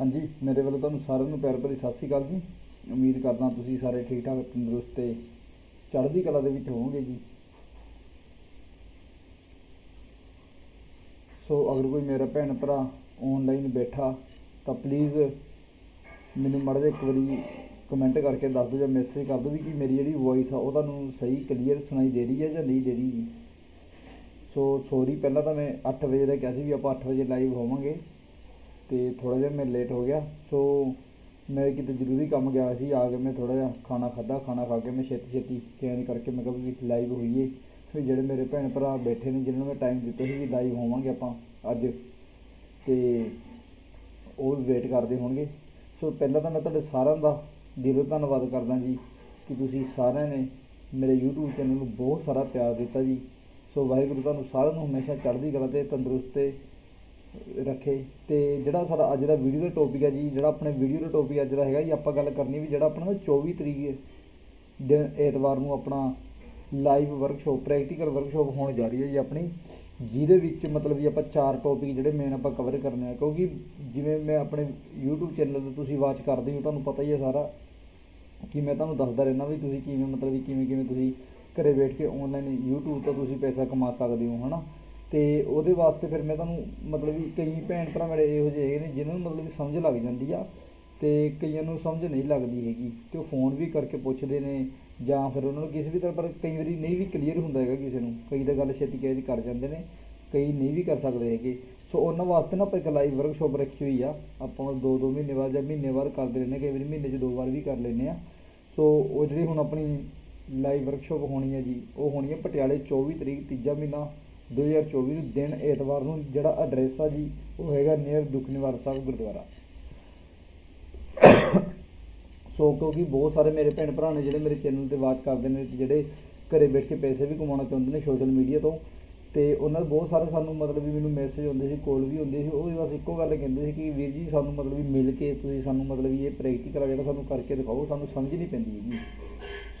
ਹਾਂਜੀ, ਮੇਰੇ ਵੱਲੋਂ ਤੁਹਾਨੂੰ ਸਾਰਿਆਂ ਨੂੰ ਪਿਆਰ ਭਰੀ ਸਤਿ ਸ਼੍ਰੀ ਅਕਾਲ ਜੀ। ਉਮੀਦ ਕਰਦਾ ਤੁਸੀਂ ਸਾਰੇ ਠੀਕ ਠਾਕ ਤੰਦਰੁਸਤ ਤੇ ਚੜ੍ਹਦੀ ਕਲਾ ਦੇ ਵਿੱਚ ਹੋਵੋਗੇ ਜੀ। ਸੋ, ਅਗਰ ਕੋਈ ਮੇਰਾ ਭੈਣ ਭਰਾ ਆਨਲਾਈਨ ਬੈਠਾ, ਤਾਂ ਪਲੀਜ਼ ਮੈਨੂੰ ਮਾੜਾ ਜਿਹਾ ਇੱਕ ਵਾਰੀ ਕਮੈਂਟ ਕਰਕੇ ਦੱਸ ਦਿਓ ਜਾਂ ਮੈਸੇਜ ਕਰ ਦਿਓ ਵੀ ਕਿ ਮੇਰੀ ਜਿਹੜੀ ਵੌਇਸ ਆ, ਉਹ ਤੁਹਾਨੂੰ ਸਹੀ ਕਲੀਅਰ ਸੁਣਾਈ ਦੇ ਰਹੀ ਹੈ ਜਾਂ ਨਹੀਂ ਦੇ ਰਹੀ ਜੀ। ਸੋ ਸੋਰੀ ਪਹਿਲਾਂ ਤਾਂ ਮੈਂ 8 ਵਜੇ ਦਾ ਕਿਹਾ ਸੀ ਵੀ ਆਪਾਂ 8 ਵਜੇ ਲਾਈਵ ਹੋਵਾਂਗੇ। ਤੇ ਥੋੜਾ ਜਿਹਾ ਮੈਂ ਲੇਟ ਹੋ ਗਿਆ ਸੋ ਮੈਂ ਕਿਤੇ ਜ਼ਰੂਰੀ ਕੰਮ ਗਿਆ ਸੀ, ਆ ਕੇ ਮੈਂ ਥੋੜਾ ਜਿਹਾ ਖਾਣਾ ਖਾਦਾ ਖਾਣਾ ਖਾ ਕੇ ਮੈਂ ਛੇਤੀ ਛੇਤੀ ਚੈਨ ਕਰਕੇ ਮੈਂ ਕਿਹਾ ਵੀ ਲਾਈਵ ਹੋਈਏ। ਫਿਰ ਜਿਹੜੇ ਮੇਰੇ ਭੈਣ ਭਰਾ ਬੈਠੇ ਨੇ ਜਿਨ੍ਹਾਂ ਨੂੰ ਮੈਂ ਟਾਈਮ ਦਿੱਤਾ ਸੀ ਵੀ ਲਾਈਵ ਹੋਵਾਂਗੇ ਆਪਾਂ ਅੱਜ, ਤੇ ਉਹ ਵੇਟ ਕਰਦੇ ਹੋਣਗੇ। ਸੋ ਪਹਿਲਾਂ ਤਾਂ ਮੈਂ ਤੁਹਾਡੇ ਸਾਰਿਆਂ ਦਾ ਦਿਲੋਂ ਧੰਨਵਾਦ ਕਰਦਾ ਜੀ ਕਿ ਤੁਸੀਂ ਸਾਰਿਆਂ ਨੇ ਮੇਰੇ YouTube ਚੈਨਲ ਨੂੰ ਬਹੁਤ ਸਾਰਾ ਪਿਆਰ ਦਿੱਤਾ ਜੀ। ਸੋ ਵਾਹਿਗੁਰੂ ਤੁਹਾਨੂੰ ਸਾਰਿਆਂ ਨੂੰ ਹਮੇਸ਼ਾ ਚੜ੍ਹਦੀ ਕਲਾ ਤੇ ਤੰਦਰੁਸਤ ਤੇ ਰੱਖੇ। ਤੇ ਜਿਹੜਾ ਸਾਡਾ ਅੱਜ ਦਾ ਵੀਡੀਓ ਦਾ ਟੌਪਿਕ ਹੈ ਜੀ, ਜਿਹੜਾ ਆਪਣੇ ਵੀਡੀਓ ਦਾ ਟੌਪਿਕ ਅੱਜ ਦਾ ਹੈਗਾ ਜੀ, ਆਪਾਂ ਗੱਲ ਕਰਨੀ ਵੀ ਜਿਹੜਾ ਆਪਣਾ ਨਾ 24 ਤਰੀਕ ਦਿਨ ਐਤਵਾਰ ਨੂੰ ਆਪਣਾ ਲਾਈਵ ਵਰਕਸ਼ਾਪ ਪ੍ਰੈਕਟੀਕਲ ਵਰਕਸ਼ਾਪ ਹੋਣ ਜਾ ਰਹੀ ਹੈ ਜੀ ਆਪਣੀ, ਜਿਹਦੇ ਵਿੱਚ ਮਤਲਬ ਵੀ ਆਪਾਂ ਚਾਰ ਟੌਪਿਕ ਜਿਹੜੇ ਮੇਨ ਆਪਾਂ ਕਵਰ ਕਰਨੇ ਆ। ਕਿਉਂਕਿ ਜਿਵੇਂ ਮੈਂ ਆਪਣੇ YouTube ਚੈਨਲ ਤੇ ਤੁਸੀਂ ਵਾਚ ਕਰਦੇ ਹੋ, ਤੁਹਾਨੂੰ ਪਤਾ ਹੀ ਹੈ ਸਾਰਾ ਕਿ ਮੈਂ ਤੁਹਾਨੂੰ ਦੱਸਦਾ ਰਹਿਣਾ ਵੀ ਤੁਸੀਂ ਕਿਵੇਂ ਮਤਲਬ ਵੀ ਕਿਵੇਂ ਕਿਵੇਂ ਤੁਸੀਂ ਘਰੇ ਬੈਠ ਕੇ ਆਨਲਾਈਨ YouTube ਤੋਂ ਤੁਸੀਂ ਪੈਸਾ ਕਮਾ ਸਕਦੇ ਹੋ, ਹਨਾ? ਤੇ ਉਹਦੇ ਵਾਸਤੇ ਫਿਰ ਮੈਂ ਤੁਹਾਨੂੰ ਮਤਲਬ ਵੀ ਕਈ ਭੈਣ ਭਰਾ ਮੇਰੇ ਇਹੋ ਜਿਹੇ ਹੈਗੇ ਨੇ, ਜਿਨ੍ਹਾਂ ਨੂੰ ਮਤਲਬ ਵੀ ਸਮਝ ਲੱਗ ਜਾਂਦੀ ਆ ਤੇ ਕਈਆਂ ਨੂੰ ਸਮਝ ਨਹੀਂ ਲੱਗਦੀ ਹੈਗੀ ਤੇ ਉਹ ਫੋਨ ਵੀ ਕਰਕੇ ਪੁੱਛਦੇ ਨੇ ਜਾਂ ਫਿਰ ਉਹਨਾਂ ਨੂੰ ਕਿਸੇ ਵੀ ਤਰ੍ਹਾਂ, ਪਰ ਕਈ ਵਾਰੀ ਨਹੀਂ ਵੀ ਕਲੀਅਰ ਹੁੰਦਾ ਹੈਗਾ ਕਿਸੇ ਨੂੰ। ਕਈ ਤਾਂ ਗੱਲ ਛੇਤੀ ਕੈਚ ਕਰ ਜਾਂਦੇ ਨੇ, ਕਈ ਨਹੀਂ ਵੀ ਕਰ ਸਕਦੇ ਹੈਗੇ। ਸੋ ਉਹਨਾਂ ਵਾਸਤੇ ਨਾ ਆਪਾਂ ਇੱਕ ਲਾਈਵ ਵਰਕਸ਼ਾਪ ਰੱਖੀ ਹੋਈ ਆ। ਆਪਾਂ ਦੋ ਦੋ ਮਹੀਨੇ ਬਾਅਦ ਜਾਂ ਮਹੀਨੇ ਬਾਅਦ ਕਰਦੇ ਰਹਿੰਦੇ ਕਈ ਵਾਰੀ ਮਹੀਨੇ 'ਚ ਦੋ ਵਾਰ ਵੀ ਕਰ ਲੈਂਦੇ ਆ ਸੋ ਉਹ ਜਿਹੜੀ ਹੁਣ ਆਪਣੀ ਲਾਈਵ ਵਰਕਸ਼ਾਪ ਹੋਣੀ ਹੈ ਜੀ, ਉਹ ਹੋਣੀ ਹੈ ਪਟਿਆਲੇ 24 ਤਰੀਕ ਤੀਜਾ ਮਹੀਨਾ 2024 ਨੂੰ ਦਿਨ ਐਤਵਾਰ ਨੂੰ ਜਿਹੜਾ ਐਡਰੈਸ ਆ ਜੀ, ਉਹ ਹੈਗਾ ਨੀਅਰ ਦੁਖਨਿਵਾਰ ਸਾਹਿਬ ਗੁਰਦੁਆਰਾ। ਸੋ ਕਿਉਂਕਿ ਬਹੁਤ ਸਾਰੇ ਮੇਰੇ ਭੈਣ ਭਰਾ ਨੇ ਜਿਹੜੇ ਮੇਰੇ ਚੈਨਲ ਤੇ ਵਾਚ ਕਰਦੇ ਨੇ ਜਿਹੜੇ ਘਰੇ ਬੈਠ ਕੇ ਪੈਸੇ ਵੀ ਕਮਾਉਣਾ ਚਾਹੁੰਦੇ ਨੇ ਸੋਸ਼ਲ ਮੀਡੀਆ ਤੋਂ, ਤੇ ਉਹਨਾਂ ਦੇ ਬਹੁਤ ਸਾਰੇ ਸਾਨੂੰ ਮਤਲਬ ਵੀ ਮੈਨੂੰ ਮੈਸੇਜ ਆਉਂਦੇ ਸੀ ਕੋਲ ਵੀ ਹੁੰਦੇ ਸੀ, ਉਹ ਵੀ ਬਸ ਇੱਕੋ ਗੱਲ ਕਹਿੰਦੇ ਸੀ ਕਿ ਵੀਰ ਜੀ ਸਾਨੂੰ ਮਤਲਬ ਵੀ ਮਿਲ ਕੇ ਤੁਸੀਂ ਸਾਨੂੰ ਮਤਲਬ ਵੀ ਇਹ ਪ੍ਰੈਕਟੀਕਲ ਆ ਜਿਹੜਾ ਸਾਨੂੰ ਕਰਕੇ ਦਿਖਾਓ, ਸਾਨੂੰ ਸਮਝ ਨਹੀਂ ਪੈਂਦੀ ਹੈਗੀ।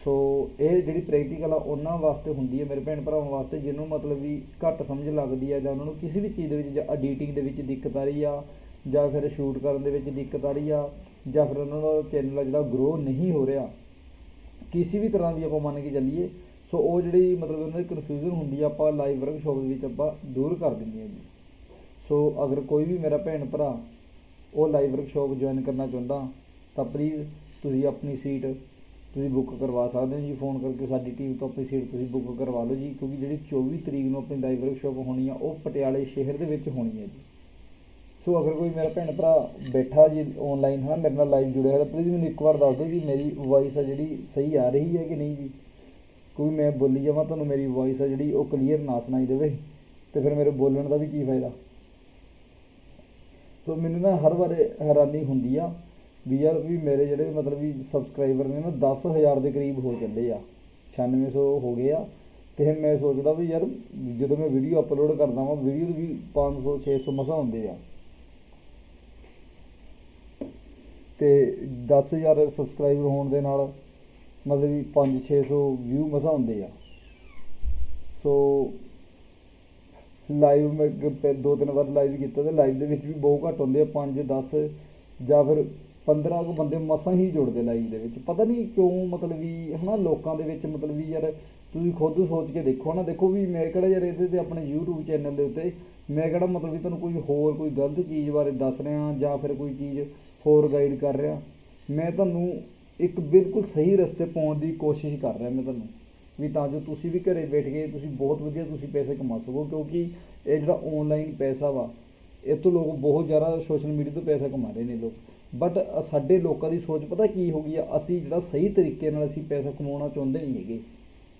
ਸੋ ਇਹ ਜਿਹੜੀ ਪ੍ਰੈਕਟੀਕਲ ਆ, ਉਹਨਾਂ ਵਾਸਤੇ ਹੁੰਦੀ ਹੈ ਮੇਰੇ ਭੈਣ ਭਰਾਵਾਂ ਵਾਸਤੇ, ਜਿਹਨੂੰ ਮਤਲਬ ਵੀ ਘੱਟ ਸਮਝ ਲੱਗਦੀ ਆ ਜਾਂ ਉਹਨਾਂ ਨੂੰ ਕਿਸੇ ਵੀ ਚੀਜ਼ ਦੇ ਵਿੱਚ, ਜਾਂ ਐਡੀਟਿੰਗ ਦੇ ਵਿੱਚ ਦਿੱਕਤ ਆ ਰਹੀ ਆ, ਜਾਂ ਫਿਰ ਸ਼ੂਟ ਕਰਨ ਦੇ ਵਿੱਚ ਦਿੱਕਤ ਆ ਰਹੀ ਆ, ਜਾਂ ਫਿਰ ਉਹਨਾਂ ਦਾ ਚੈਨਲ ਆ ਜਿਹੜਾ ਗਰੋ ਨਹੀਂ ਹੋ ਰਿਹਾ, ਕਿਸੇ ਵੀ ਤਰ੍ਹਾਂ ਦੀ ਆਪਾਂ ਮੰਨ ਕੇ ਚੱਲੀਏ, ਸੋ ਉਹ ਜਿਹੜੀ ਮਤਲਬ ਉਹਨਾਂ ਦੀ ਕਨਫਿਊਜ਼ਨ ਹੁੰਦੀ ਆ, ਆਪਾਂ ਲਾਈਵ ਵਰਕਸ਼ਾਪ ਦੇ ਵਿੱਚ ਆਪਾਂ ਦੂਰ ਕਰ ਦਿੰਦੇ ਹਾਂ ਜੀ। ਸੋ ਅਗਰ ਕੋਈ ਵੀ ਮੇਰਾ ਭੈਣ ਭਰਾ ਉਹ ਲਾਈਵ ਵਰਕਸ਼ਾਪ ਜੁਆਇਨ ਕਰਨਾ ਚਾਹੁੰਦਾ, ਤਾਂ ਪਲੀਜ਼ ਤੁਸੀਂ ਆਪਣੀ ਸੀਟ ਤੁਸੀਂ ਬੁੱਕ ਕਰਵਾ ਸਕਦੇ ਹੋ ਜੀ, ਫੋਨ ਕਰਕੇ ਸਾਡੀ ਟੀਮ ਤੋਂ ਆਪਣੀ ਸੀਟ ਤੁਸੀਂ ਬੁੱਕ ਕਰਵਾ ਲਓ ਜੀ, ਕਿਉਂਕਿ ਜਿਹੜੀ 24 ਤਰੀਕ ਨੂੰ ਆਪਣੀ ਲਾਈਵ ਵਰਕਸ਼ਾਪ ਹੋਣੀ ਆ, ਉਹ ਪਟਿਆਲੇ ਸ਼ਹਿਰ ਦੇ ਵਿੱਚ ਹੋਣੀ ਹੈ ਜੀ। ਸੋ ਅਗਰ ਕੋਈ ਮੇਰਾ ਭੈਣ ਭਰਾ ਬੈਠਾ ਜੀ ਆਨਲਾਈਨ ਹੈ ਮੇਰੇ ਨਾਲ ਲਾਈਵ ਜੁੜਿਆ ਹੈ ਤਾਂ ਪਲੀਜ਼ ਮੈਨੂੰ ਇੱਕ ਵਾਰ ਦੱਸ ਦਿਓ ਜੀ, ਮੇਰੀ ਵੌਇਸ ਆ ਜਿਹੜੀ ਸਹੀ ਆ ਰਹੀ ਹੈ ਕਿ ਨਹੀਂ ਜੀ? ਕੋਈ ਮੈਂ ਬੋਲੀ ਜਾਵਾਂ, ਤੁਹਾਨੂੰ ਮੇਰੀ ਵੌਇਸ ਆ ਜਿਹੜੀ, ਉਹ ਕਲੀਅਰ ਨਾ ਸੁਣਾਈ ਦੇਵੇ, ਤੇ ਫਿਰ ਮੇਰੇ ਬੋਲਣ ਦਾ ਵੀ ਕੀ ਫਾਇਦਾ? ਸੋ ਮੈਨੂੰ ਨਾ ਹਰ ਵਾਰ ਹੈਰਾਨੀ ਹੁੰਦੀ ਆ ਵੀ ਯਾਰ ਵੀ ਮੇਰੇ ਜਿਹੜੇ ਮਤਲਬ ਵੀ ਸਬਸਕ੍ਰਾਈਬਰ ਨੇ ਨਾ 10000 ਦੇ ਕਰੀਬ ਹੋ ਚੱਲੇ ਆ 9600 ਹੋ ਗਏ ਆ। ਤੇ ਮੈਂ ਸੋਚਦਾ ਵੀ ਯਾਰ ਜਦੋਂ ਮੈਂ ਵੀਡੀਓ ਅਪਲੋਡ ਕਰਦਾ ਵਾਂ ਵੀਡੀਓ ਵੀ 500 600 ਮਸਾ ਹੁੰਦੇ ਆ। ਤੇ 10000 ਸਬਸਕ੍ਰਾਈਬਰ ਹੋਣ ਦੇ ਨਾਲ ਮਤਲਬ ਵੀ 5-600 ਵਿਊ ਮਸਾ ਹੁੰਦੇ ਆ। ਸੋ ਲਾਈਵ ਮੈਂ ਦੋ ਤਿੰਨ ਵਾਰ ਲਾਈਵ ਕੀਤਾ ਤੇ ਲਾਈਵ ਦੇ ਵਿੱਚ ਵੀ ਬਹੁਤ ਘੱਟ ਹੁੰਦੇ ਆ 5 10 ਜਾਂ ਫਿਰ 15 ਕੁ ਬੰਦੇ ਮਸਾਂ ਹੀ ਜੁੜਦੇ ਲਾਈਵ ਦੇ ਵਿੱਚ। ਪਤਾ ਨਹੀਂ ਕਿਉਂ ਮਤਲਬ ਵੀ, ਹਨਾ, ਲੋਕਾਂ ਦੇ ਵਿੱਚ ਮਤਲਬ ਵੀ ਯਾਰ ਤੁਸੀਂ ਖੁਦ ਸੋਚ ਕੇ ਦੇਖੋ ਨਾ ਦੇਖੋ ਵੀ ਮੈਂ ਕਿਹੜਾ ਯਾਰ ਇਹਦੇ ਤੇ ਆਪਣੇ YouTube ਚੈਨਲ ਦੇ ਉੱਤੇ ਮੈਂ ਕਿਹੜਾ ਮਤਲਬ ਵੀ ਤੁਹਾਨੂੰ ਕੋਈ ਹੋਰ ਕੋਈ ਗਲਤ ਚੀਜ਼ ਬਾਰੇ ਦੱਸ ਰਿਹਾ ਜਾਂ ਫਿਰ ਕੋਈ ਚੀਜ਼ ਹੋਰ ਗਾਈਡ ਕਰ ਰਿਹਾ। ਮੈਂ ਤੁਹਾਨੂੰ ਇੱਕ ਬਿਲਕੁਲ ਸਹੀ ਰਸਤੇ ਪਾਉਣ ਦੀ ਕੋਸ਼ਿਸ਼ ਕਰ ਰਿਹਾ ਮੈਂ ਤੁਹਾਨੂੰ। ਵੀ ਤਾਂ ਜੋ ਤੁਸੀਂ ਵੀ ਘਰੇ ਬੈਠ ਕੇ ਤੁਸੀਂ ਬਹੁਤ ਵਧੀਆ ਤੁਸੀਂ ਪੈਸੇ ਕਮਾ ਸਕੋ, ਕਿਉਂਕਿ ਇਹ ਜਿਹੜਾ ਆਨਲਾਈਨ ਪੈਸਾ ਵਾ, ਇਹ ਤੋਂ ਲੋਕ ਬਹੁਤ ਜ਼ਿਆਦਾ ਸੋਸ਼ਲ ਮੀਡੀਆ ਤੋਂ ਪੈਸਾ ਕਮਾ ਰਹੇ ਨੇ ਲੋਕ। ਬਟ ਸਾਡੇ ਲੋਕਾਂ ਦੀ ਸੋਚ ਪਤਾ ਕੀ ਹੋ ਗਈ ਆ? ਅਸੀਂ ਜਿਹੜਾ ਸਹੀ ਤਰੀਕੇ ਨਾਲ ਅਸੀਂ ਪੈਸਾ ਕਮਾਉਣਾ ਚਾਹੁੰਦੇ ਨਹੀਂ ਹੈਗੇ।